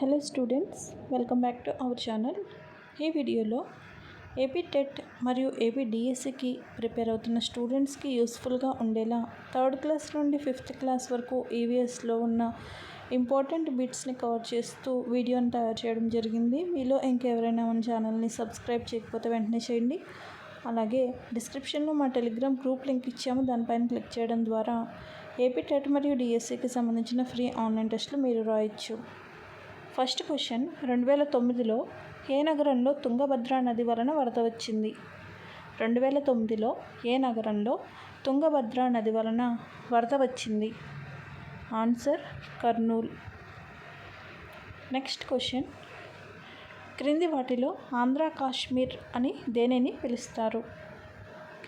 Hello students welcome back to our channel. ఈ వీడియోలో AP TET మరియు ఏపీ డిఎస్సికి ప్రిపేర్ అవుతున్న స్టూడెంట్స్కి యూస్ఫుల్గా ఉండేలా థర్డ్ క్లాస్ నుండి ఫిఫ్త్ క్లాస్ వరకు ఈవీఎస్లో ఉన్న ఇంపార్టెంట్ బిట్స్ని కవర్ చేస్తూ వీడియోని తయారు చేయడం జరిగింది. మీలో ఇంకెవరైనా మన ఛానల్ని సబ్స్క్రైబ్ చేయకపోతే వెంటనే చేయండి. అలాగే డిస్క్రిప్షన్లో మా టెలిగ్రామ్ గ్రూప్ లింక్ ఇచ్చాము. దానిపైన క్లిక్ చేయడం ద్వారా ఏపీ టెట్ మరియు డిఎస్సికి సంబంధించిన ఫ్రీ ఆన్లైన్ టెస్టులు మీరు రాయొచ్చు. ఫస్ట్ క్వశ్చన్ రెండు వేల తొమ్మిదిలో ఏ నగరంలో తుంగభద్ర నది వలన వరద వచ్చింది. రెండు వేల తొమ్మిదిలో ఏ నగరంలో తుంగభద్ర నది వలన వరద వచ్చింది. ఆన్సర్ కర్నూల్. Next question. క్రింది వాటిలో ఆంధ్ర కాశ్మీర్ అని దేనిని పిలుస్తారు?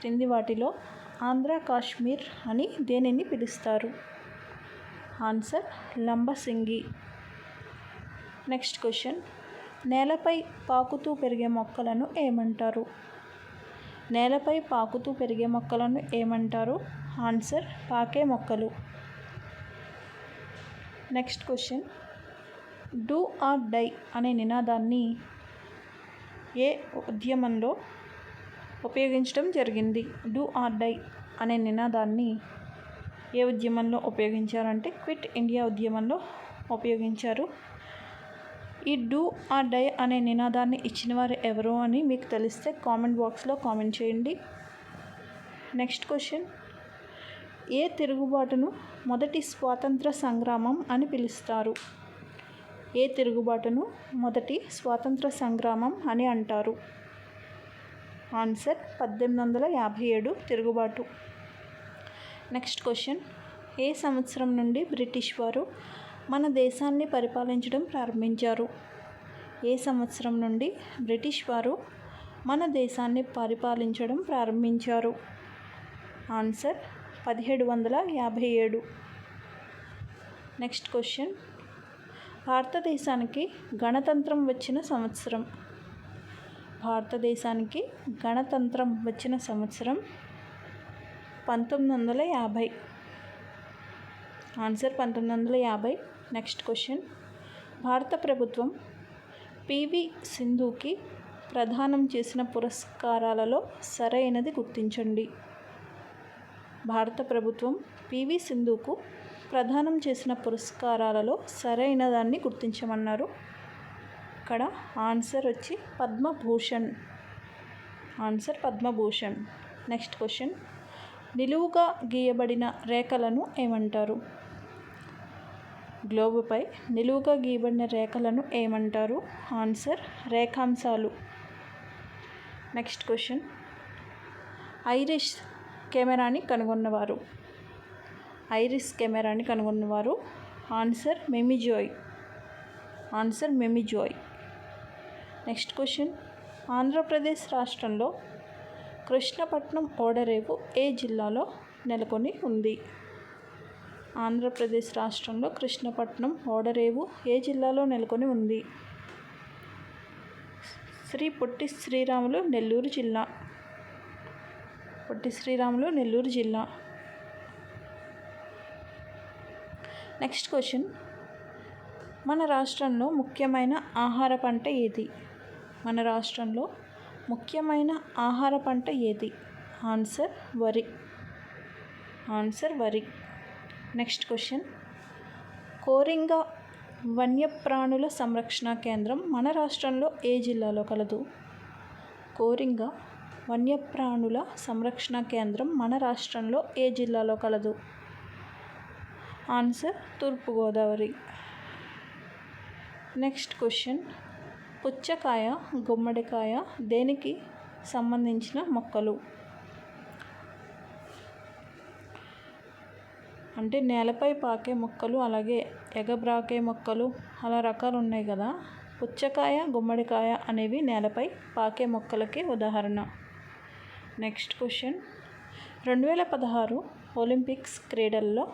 క్రింది వాటిలో ఆంధ్ర కాశ్మీర్ అని దేనిని పిలుస్తారు? ఆన్సర్ లంబసింగి. Next question. నేలపై పాకుతూ పెరిగే మొక్కలను ఏమంటారు? నేలపై పాకుతూ పెరిగే మొక్కలను ఏమంటారు? ఆన్సర్ పాకే మొక్కలు. Next question. Do or die అనే నినాదాన్ని ఏ ఉద్యమంలో ఉపయోగించడం జరిగింది? డూ ఆర్ డై అనే నినాదాన్ని ఏ ఉద్యమంలో ఉపయోగించారంటే క్విట్ ఇండియా ఉద్యమంలో ఉపయోగించారు. ఈ డూ ఆర్ డై అనే నినాదాన్ని ఇచ్చిన వారు ఎవరు అని మీకు తెలిస్తే కామెంట్ బాక్స్లో కామెంట్ చేయండి. Next question. ఏ తిరుగుబాటును మొదటి స్వాతంత్ర సంగ్రామం అని పిలుస్తారు? ఏ తిరుగుబాటును మొదటి స్వాతంత్ర సంగ్రామం అని అంటారు? ఆన్సర్ పద్దెనిమిది వందల యాభై ఏడు తిరుగుబాటు. Next question. ఏ సంవత్సరం నుండి బ్రిటిష్ వారు మన దేశాన్ని పరిపాలించడం ప్రారంభించారు. ఏ సంవత్సరం నుండి బ్రిటిష్ వారు మన దేశాన్ని పరిపాలించడం ప్రారంభించారు? ఆన్సర్ పదిహేడు వందల యాభై ఏడు. Next question. భారతదేశానికి గణతంత్రం వచ్చిన సంవత్సరం. భారతదేశానికి గణతంత్రం వచ్చిన సంవత్సరం పంతొమ్మిది వందల యాభై. ఆన్సర్ పంతొమ్మిది వందల యాభై. Next question. భారత ప్రభుత్వం పివి సింధుకి ప్రదానం చేసిన పురస్కారాలలో సరైనది గుర్తించండి. భారత ప్రభుత్వం పివి సింధుకు ప్రదానం చేసిన పురస్కారాలలో సరైన దాన్ని గుర్తించమన్నారు. ఇక్కడ ఆన్సర్ వచ్చి Padma Bhushan. Answer Padma Bhushan. Next question. నిలువుగా గీయబడిన రేఖలను ఏమంటారు? గ్లోబుపై నిలువుగా గీయబడిన రేఖలను ఏమంటారు? ఆన్సర్ రేఖాంశాలు. Next question. ఐరిష్ కెమెరాని కనుగొన్నవారు. ఐరిస్ కెమెరాని కనుగొన్నవారు. ఆన్సర్ మెమిజోయ్. ఆన్సర్ మెమిజోయ్. Next question. ఆంధ్రప్రదేశ్ రాష్ట్రంలో కృష్ణపట్నం ఓడరేవు ఏ జిల్లాలో నెలకొని ఉంది? ఆంధ్రప్రదేశ్ రాష్ట్రంలో కృష్ణపట్నం ఓడరేవు ఏ జిల్లాలో నెలకొని ఉంది? శ్రీ పొట్టి శ్రీరాములు నెల్లూరు జిల్లా. పొట్టి శ్రీరాములు నెల్లూరు జిల్లా. Next question. మన రాష్ట్రంలో ముఖ్యమైన ఆహార పంట ఏది? మన రాష్ట్రంలో ముఖ్యమైన ఆహార పంట ఏది? ఆన్సర్ వరి. ఆన్సర్ వరి. నెక్స్ట్ క్వశ్చన్ కోరింగ వన్యప్రాణుల సంరక్షణ కేంద్రం మన రాష్ట్రంలో ఏ జిల్లాలో కలదు? కోరింగ వన్యప్రాణుల సంరక్షణ కేంద్రం మన రాష్ట్రంలో ఏ జిల్లాలో కలదు? ఆన్సర్ తూర్పుగోదావరి. నెక్స్ట్ క్వశ్చన్ పుచ్చకాయ గుమ్మడికాయ దేనికి సంబంధించిన మొక్కలు? అంటే నేలపై పాకే మొక్కలు అలాగే ఎగబ్రాకే మొక్కలు అలా రకాలు ఉన్నాయి కదా. పుచ్చకాయ గుమ్మడికాయ అనేవి నేలపై పాకే మొక్కలకి ఉదాహరణ. Next question. రెండు వేల పదహారు ఒలింపిక్స్ క్రీడల్లో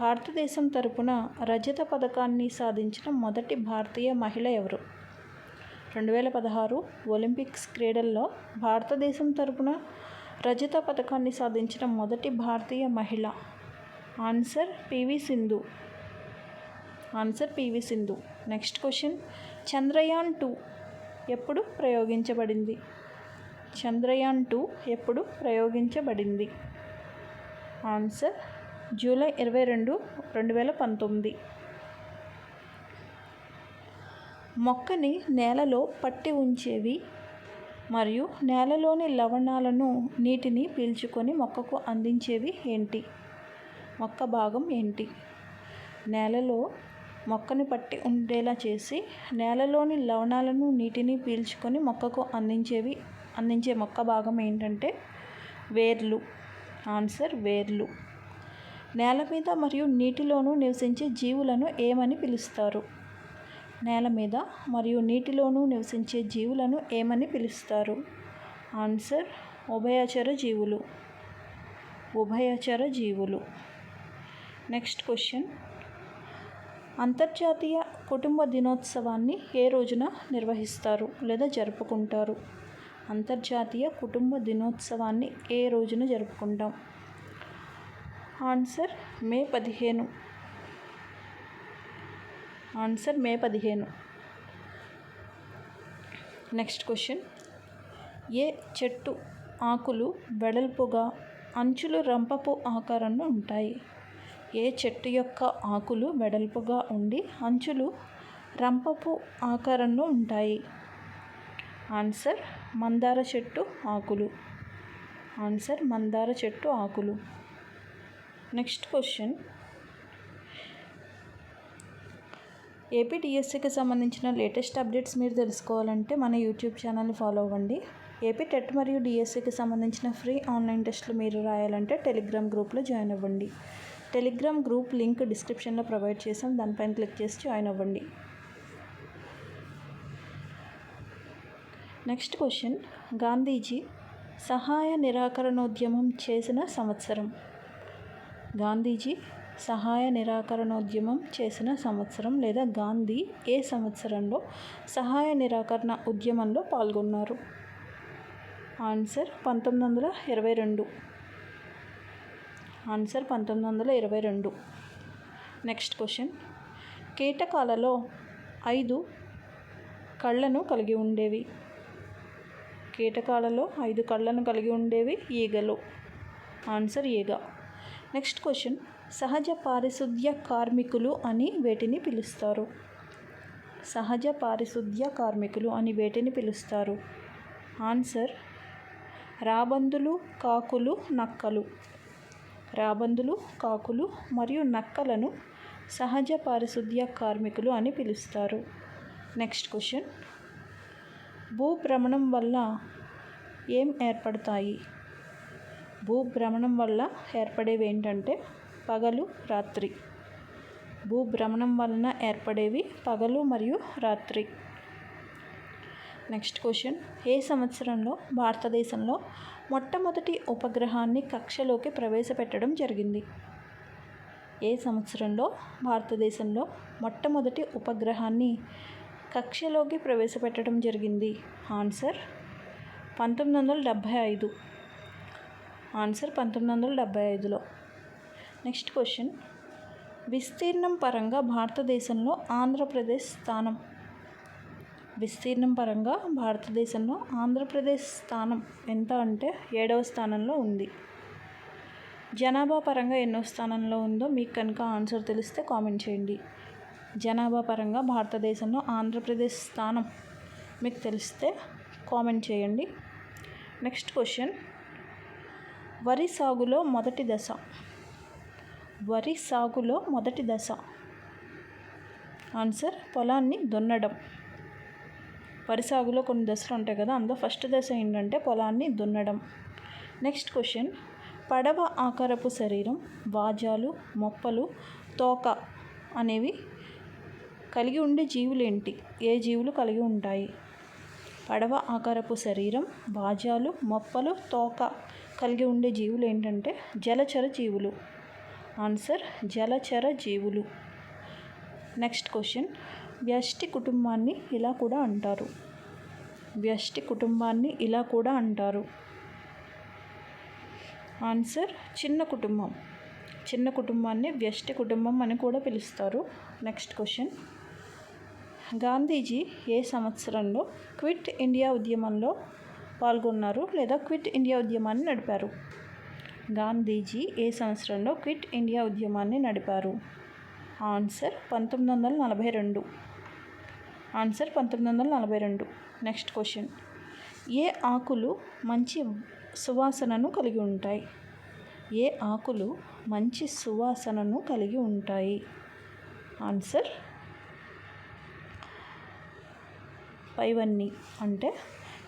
భారతదేశం తరపున రజత పథకాన్ని సాధించిన మొదటి భారతీయ మహిళ ఎవరు? రెండు వేల పదహారు ఒలింపిక్స్ క్రీడల్లో భారతదేశం తరపున రజత పథకాన్ని సాధించిన మొదటి భారతీయ మహిళ answer PV Sindhu answer PV Sindhu next question Chandrayaan two ఎప్పుడు ప్రయోగించబడింది? చంద్రయాన్ టూ ఎప్పుడు ప్రయోగించబడింది? ఆన్సర్ జూలై ఇరవై రెండు రెండు వేల పంతొమ్మిది. మొక్కని నేలలో పట్టి ఉంచేవి మరియు నేలలోని లవణాలను నీటిని పీల్చుకొని మొక్కకు అందించేవి ఏంటి? మొక్క భాగం ఏంటి? నేలలో మొక్కని పట్టి ఉండేలా చేసి నేలలోని లవణాలను నీటిని పీల్చుకొని మొక్కకు అందించేవి అందించే మొక్క భాగం ఏంటంటే వేర్లు. ఆన్సర్ వేర్లు. నేల మీద మరియు నీటిలోనూ నివసించే జీవులను ఏమని పిలుస్తారు? నేల మీద మరియు నీటిలోనూ నివసించే జీవులను ఏమని పిలుస్తారు? ఆన్సర్ ఉభయచర జీవులు. ఉభయచర జీవులు. నెక్స్ట్ క్వశ్చన్ అంతర్జాతీయ కుటుంబ దినోత్సవాన్ని ఏ రోజున నిర్వహిస్తారు లేదా జరుపుకుంటారు? అంతర్జాతీయ కుటుంబ దినోత్సవాన్ని ఏ రోజున జరుపుకుంటాం? ఆన్సర్ మే పదిహేను. ఆన్సర్ మే పదిహేను. నెక్స్ట్ క్వశ్చన్ ఏ చెట్టు ఆకులు వెడల్పుగా అంచులు రంపపు ఆకారంలో ఉంటాయి? ఏ చెట్టు యొక్క ఆకులు వెడల్పుగా ఉండి అంచులు రంపపు ఆకారంలో ఉంటాయి? ఆన్సర్ మందార చెట్టు ఆకులు. ఆన్సర్ మందార చెట్టు ఆకులు. Next question. ఏపీ సంబంధించిన లేటెస్ట్ అప్డేట్స్ మీరు తెలుసుకోవాలంటే మన యూట్యూబ్ ఛానల్ని ఫాలో అవ్వండి. ఏపీ టెట్ మరియు డిఎస్సికి సంబంధించిన ఫ్రీ ఆన్లైన్ టెస్టులు మీరు రాయాలంటే టెలిగ్రామ్ గ్రూప్లో జాయిన్ అవ్వండి. టెలిగ్రామ్ గ్రూప్ లింక్ డిస్క్రిప్షన్లో ప్రొవైడ్ చేసాం దానిపైన క్లిక్ చేసి జాయిన్ అవ్వండి. Next question. గాంధీజీ సహాయ నిరాకరణోద్యమం చేసిన సంవత్సరం. గాంధీజీ సహాయ నిరాకరణోద్యమం చేసిన సంవత్సరం లేదా గాంధీ ఏ సంవత్సరంలో సహాయ నిరాకరణ ఉద్యమంలో పాల్గొన్నారు? ఆన్సర్ పంతొమ్మిది వందల ఇరవై రెండు. ఆన్సర్ పంతొమ్మిది వందల ఇరవై రెండు. Next question. కీటకాలలో ఐదు కళ్ళను కలిగి ఉండేవి. కీటకాలలో ఐదు కళ్ళను కలిగి ఉండేవి ఈగలు. ఆన్సర్ ఈగ. Next question. సహజ పారిశుద్ధ్య కార్మికులు అని వేటిని పిలుస్తారు? సహజ పారిశుద్ధ్య కార్మికులు అని వేటిని పిలుస్తారు? ఆన్సర్. రాబందులు కాకులు నక్కలు. రాబందులు కాకులు మరియు నక్కలను సహజ పారిశుద్ధ్య కార్మికులు అని పిలుస్తారు. Next question. భూభ్రమణం వల్ల ఏం ఏర్పడతాయి? భూభ్రమణం వల్ల ఏర్పడేవి ఏంటంటే పగలు రాత్రి. భూభ్రమణం వలన ఏర్పడేవి పగలు మరియు రాత్రి. నెక్స్ట్ క్వశ్చన్ ఏ సంవత్సరంలో భారతదేశంలో మొట్టమొదటి ఉపగ్రహాన్ని కక్షలోకి ప్రవేశపెట్టడం జరిగింది? ఏ సంవత్సరంలో భారతదేశంలో మొట్టమొదటి ఉపగ్రహాన్ని కక్షలోకి ప్రవేశపెట్టడం జరిగింది? ఆన్సర్ పంతొమ్మిది వందల డెబ్భై ఐదు. ఆన్సర్ పంతొమ్మిది వందల డెబ్భై ఐదులో. నెక్స్ట్ క్వశ్చన్ విస్తీర్ణం పరంగా భారతదేశంలో ఆంధ్రప్రదేశ్ స్థానం విస్తీర్ణం పరంగా భారతదేశంలో ఆంధ్రప్రదేశ్ స్థానం ఎంత అంటే ఏడవ స్థానంలో ఉంది. జనాభా పరంగా ఎన్నో స్థానంలో ఉందో మీకు కనుక ఆన్సర్ తెలిస్తే కామెంట్ చేయండి. జనాభా పరంగా భారతదేశంలో ఆంధ్రప్రదేశ్ స్థానం మీకు తెలిస్తే కామెంట్ చేయండి. Next question. వరి సాగులో మొదటి దశ. వరి సాగులో మొదటి దశ. ఆన్సర్ పొలాన్ని దున్నడం. వరి సాగులో కొన్ని దశలు ఉంటాయి కదా అందులో ఫస్ట్ దశ ఏంటంటే పొలాన్ని దున్నడం. నెక్స్ట్ క్వశ్చన్ పడవ ఆకారపు శరీరం వాజాలు మొప్పలు తోక అనేవి కలిగి ఉండే జీవులు ఏంటి? ఏ జీవులు కలిగి ఉంటాయి? పడవ ఆకారపు శరీరం బాజాలు మొప్పలు తోక కలిగి ఉండే జీవులు ఏంటంటే జలచర జీవులు. ఆన్సర్ జలచర జీవులు. నెక్స్ట్ క్వశ్చన్ వ్యష్టి కుటుంబాన్ని ఇలా కూడా అంటారు. వ్యష్టి కుటుంబాన్ని ఇలా కూడా అంటారు. ఆన్సర్ చిన్న కుటుంబం. చిన్న కుటుంబాన్ని వ్యష్టి కుటుంబం అని కూడా పిలుస్తారు. Next question. గాంధీజీ ఏ సంవత్సరంలో క్విట్ ఇండియా ఉద్యమంలో పాల్గొన్నారు లేదా క్విట్ ఇండియా ఉద్యమాన్ని నడిపారు? గాంధీజీ ఏ సంవత్సరంలో క్విట్ ఇండియా ఉద్యమాన్ని నడిపారు? ఆన్సర్ పంతొమ్మిది వందల నలభై రెండు. ఆన్సర్ పంతొమ్మిది వందల నలభై రెండు. Next question. ఏ ఆకులు మంచి సువాసనను కలిగి ఉంటాయి? ఏ ఆకులు మంచి సువాసనను కలిగి ఉంటాయి? ఆన్సర్ పైవన్నీ. అంటే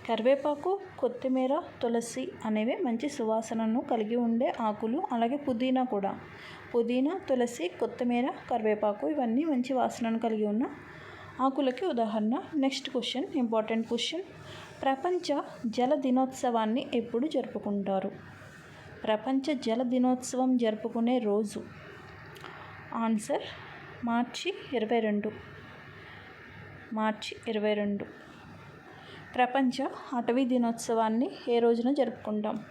కరివేపాకు కొత్తిమీర తులసి అనేవి మంచి సువాసనను కలిగి ఉండే ఆకులు. అలాగే పుదీనా కూడా. పుదీనా తులసి కొత్తిమీర కరివేపాకు ఇవన్నీ మంచి వాసనను కలిగి ఉన్న ఆకులకి ఉదాహరణ. నెక్స్ట్ క్వశ్చన్ ఇంపార్టెంట్ క్వశ్చన్ ప్రపంచ జల దినోత్సవాన్ని ఎప్పుడు జరుపుకుంటారు? ప్రపంచ జల దినోత్సవం జరుపుకునే రోజు? ఆన్సర్ మార్చి ఇరవై రెండు. మార్చి ఇరవై రెండు. ప్రపంచ అటవీ దినోత్సవాన్ని ఏ రోజున జరుపుకుంటాం?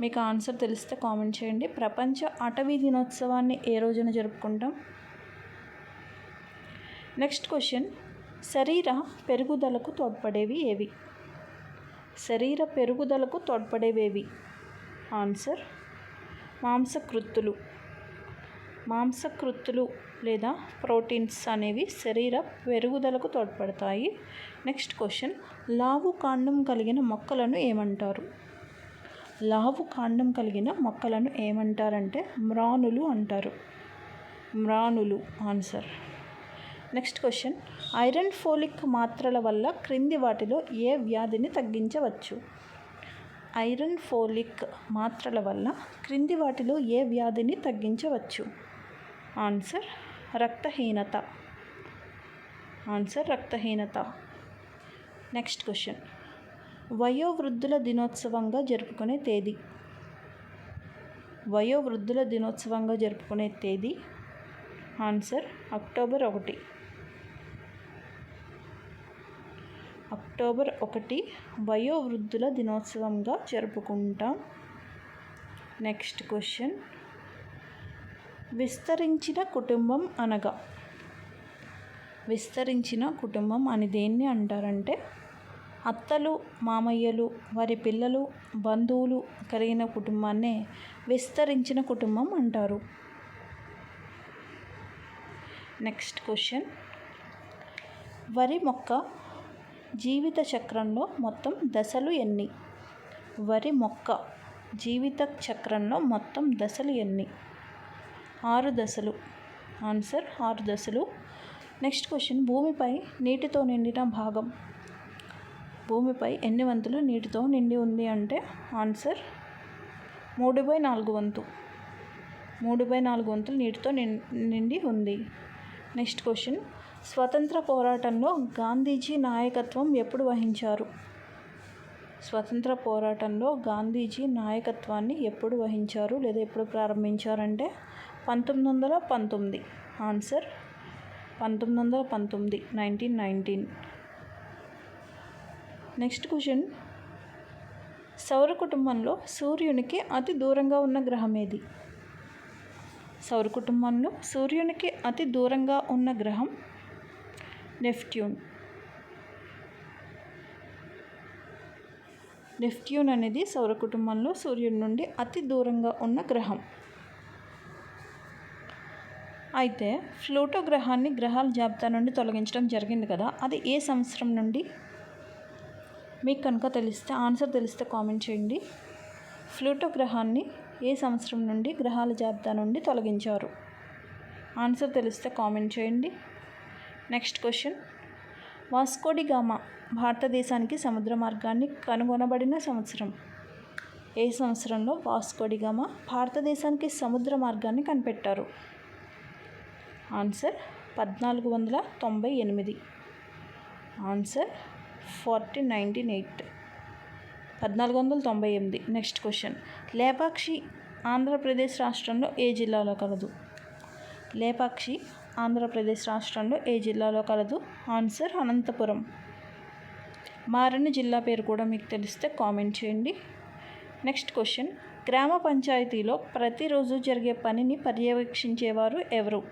మీకు ఆన్సర్ తెలిస్తే కామెంట్ చేయండి. ప్రపంచ అటవీ దినోత్సవాన్ని ఏ రోజున జరుపుకుంటాం? Next question. శరీర పెరుగుదలకు తోడ్పడేవి ఏవి? శరీర పెరుగుదలకు తోడ్పడేవేవి? ఆన్సర్ మాంసకృత్తులు. మాంసకృత్తులు లేదా ప్రోటీన్స్ అనేవి శరీర పెరుగుదలకు తోడ్పడతాయి. Next question. లావు కాండం కలిగిన మొక్కలను ఏమంటారు? లావు కాండం కలిగిన మొక్కలను ఏమంటారంటే మ్రానులు అంటారు. మ్రానులు answer. Next question iron folic మాత్రల వల్ల క్రింది వాటిలో ఏ వ్యాధిని తగ్గించవచ్చు? ఐరన్ ఫోలిక్ మాత్రల వల్ల క్రింది వాటిలో ఏ వ్యాధిని తగ్గించవచ్చు? ఆన్సర్ రక్తహీనత. ఆన్సర్ రక్తహీనత. నెక్స్ట్ క్వశ్చన్ వయోవృద్ధుల దినోత్సవంగా జరుపుకునే తేదీ. వయోవృద్ధుల దినోత్సవంగా జరుపుకునే తేదీ. ఆన్సర్ అక్టోబర్ ఒకటి. అక్టోబర్ ఒకటి వయోవృద్ధుల దినోత్సవంగా జరుపుకుంటాం. Next question. విస్తరించిన కుటుంబం అనగా? విస్తరించిన కుటుంబం అని దేన్ని అంటారంటే? అత్తలు మామయ్యలు వారి పిల్లలు బంధువులు కలిగిన కుటుంబాన్నే విస్తరించిన కుటుంబం అంటారు. Next question. వరి మొక్క జీవిత చక్రంలో మొత్తం దశలు ఎన్ని? వరి మొక్క. జీవిత చక్రంలో మొత్తం దశలు ఎన్ని? ఆరు దశలు. ఆన్సర్ ఆరు దశలు. Next question. భూమిపై నీటితో నిండిన భాగం. భూమిపై ఎన్ని వంతులు నీటితో నిండి ఉంది అంటే ఆన్సర్ మూడు బై నాలుగు వంతు. మూడు బై నాలుగు వంతులు నీటితో నిండి ఉంది. Next question. స్వతంత్ర పోరాటంలో గాంధీజీ నాయకత్వం ఎప్పుడు వహించారు? స్వతంత్ర పోరాటంలో గాంధీజీ నాయకత్వాన్ని ఎప్పుడు వహించారు లేదా ఎప్పుడు ప్రారంభించారంటే పంతొమ్మిది వందల పంతొమ్మిది. ఆన్సర్ పంతొమ్మిది వందల పంతొమ్మిది నైన్టీన్ నైన్టీన్. Next question. సౌర కుటుంబంలో సూర్యునికి అతి దూరంగా ఉన్న గ్రహం ఏది? సౌర కుటుంబంలో సూర్యునికి అతి దూరంగా ఉన్న గ్రహం నెఫ్ట్యూన్. నెఫ్ట్యూన్ అనేది సౌర కుటుంబంలో సూర్యుడి నుండి అతి దూరంగా ఉన్న గ్రహం. అయితే ఫ్లూటో గ్రహాన్ని గ్రహాల జాబితా నుండి తొలగించడం జరిగింది కదా అది ఏ సంవత్సరం నుండి? మీకు కనుక తెలిస్తే ఆన్సర్ తెలిస్తే కామెంట్ చేయండి. ఫ్లూటో గ్రహాన్ని ఏ సంవత్సరం నుండి గ్రహాల జాబితా నుండి తొలగించారు? ఆన్సర్ తెలిస్తే కామెంట్ చేయండి. నెక్స్ట్ క్వశ్చన్ వాస్కోడిగామా భారతదేశానికి సముద్ర మార్గాన్ని కనుగొనబడిన సంవత్సరం. ఏ సంవత్సరంలో వాస్కోడిగామా భారతదేశానికి సముద్ర మార్గాన్ని కనిపెట్టారు? ఆన్సర్ పద్నాలుగు వందల తొంభై ఎనిమిది. ఆన్సర్ ఫార్టీ నైన్టీన్ ఎయిట్ పద్నాలుగు వందల తొంభై ఎనిమిది. నెక్స్ట్ క్వశ్చన్ లేపాక్షి ఆంధ్రప్రదేశ్ రాష్ట్రంలో ఏ జిల్లాలో కలదు? లేపాక్షి ఆంధ్రప్రదేశ్ రాష్ట్రంలో ఏ జిల్లాలో కలదు? ఆన్సర్ అనంతపురం. మారని జిల్లా పేరు కూడా మీకు తెలిస్తే కామెంట్ చేయండి. Next question. గ్రామ పంచాయతీలో ప్రతిరోజు జరిగే పనిని పర్యవేక్షించేవారు ఎవరు?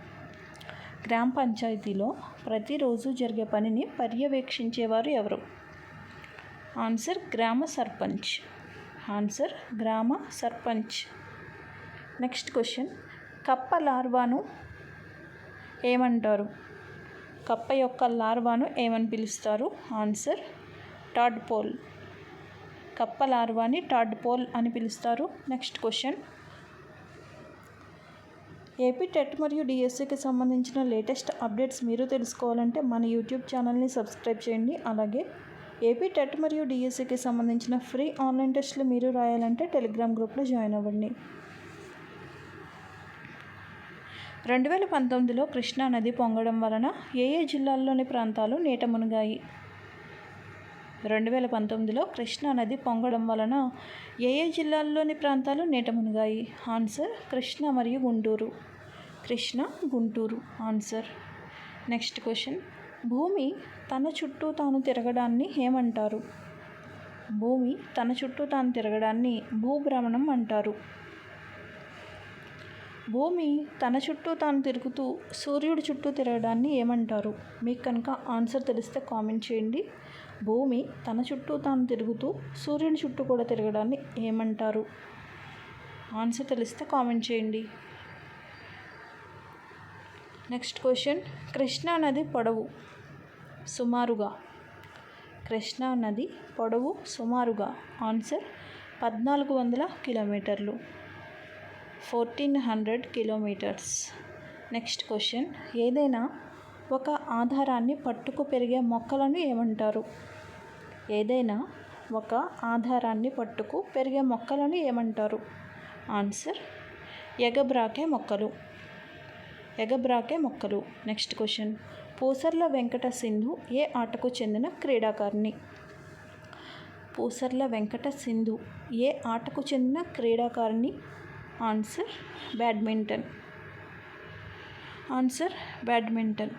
గ్రామ పంచాయతీలో ప్రతిరోజు జరిగే పనిని పర్యవేక్షించేవారు ఎవరు? ఆన్సర్ గ్రామ సర్పంచ్. ఆన్సర్ గ్రామ సర్పంచ్. Next question. కప్ప లార్వాను ఏమంటారు? కప్ప యొక్క లార్వాను ఏమని పిలుస్తారు? Answer tadpole. కప్ప లార్వాని టాడ్ పోల్ అని పిలుస్తారు. Next question. ఏపీ టెట్ మరియు డిఎస్సికి సంబంధించిన లేటెస్ట్ అప్డేట్స్ మీరు తెలుసుకోవాలంటే మన యూట్యూబ్ ఛానల్ని సబ్స్క్రైబ్ చేయండి. అలాగే ఏపీ టెట్ మరియు డిఎస్సికి సంబంధించిన ఫ్రీ ఆన్లైన్ టెస్ట్లు మీరు రాయాలంటే టెలిగ్రామ్ గ్రూప్లో జాయిన్ అవ్వండి. రెండు వేల పంతొమ్మిదిలో కృష్ణా నది పొంగడం వలన ఏ ఏ జిల్లాల్లోని ప్రాంతాలు నీట మునిగాయి? రెండు వేల పంతొమ్మిదిలో కృష్ణా నది పొంగడం వలన ఏ ఏ జిల్లాల్లోని ప్రాంతాలు నీట మునిగాయి? ఆన్సర్ కృష్ణ మరియు Guntur. Krishna Guntur. Answer. Next question. భూమి తన చుట్టూ తాను తిరగడాన్ని ఏమంటారు? భూమి తన చుట్టూ తాను తిరగడాన్ని భూభ్రమణం అంటారు. భూమి తన చుట్టూ తాను తిరుగుతూ సూర్యుడి చుట్టూ తిరగడాన్ని ఏమంటారు? మీకు కనుక ఆన్సర్ తెలిస్తే కామెంట్ చేయండి. భూమి తన చుట్టూ తాను తిరుగుతూ సూర్యుని చుట్టూ కూడా తిరగడాన్ని ఏమంటారు? ఆన్సర్ తెలిస్తే కామెంట్ చేయండి. Next question. కృష్ణా నది పొడవు సుమారుగా? కృష్ణా నది పొడవు సుమారుగా? ఆన్సర్ పద్నాలుగు వందల కిలోమీటర్లు. Fourteen hundred kilometres. Next question. ఏదైనా ఒక ఆధారాన్ని పట్టుకు పెరిగే మొక్కలను ఏమంటారు? ఏదైనా ఒక ఆధారాన్ని పట్టుకు పెరిగే మొక్కలను ఏమంటారు? ఆన్సర్ ఎగబ్రాకే మొక్కలు. ఎగబ్రాకే మొక్కలు. Next question. పూసర్ల వెంకట సింధు ఏ ఆటకు చెందిన క్రీడాకారిణి? పూసర్ల వెంకట సింధు ఏ ఆటకు చెందిన క్రీడాకారిణి? Answer badminton answer badminton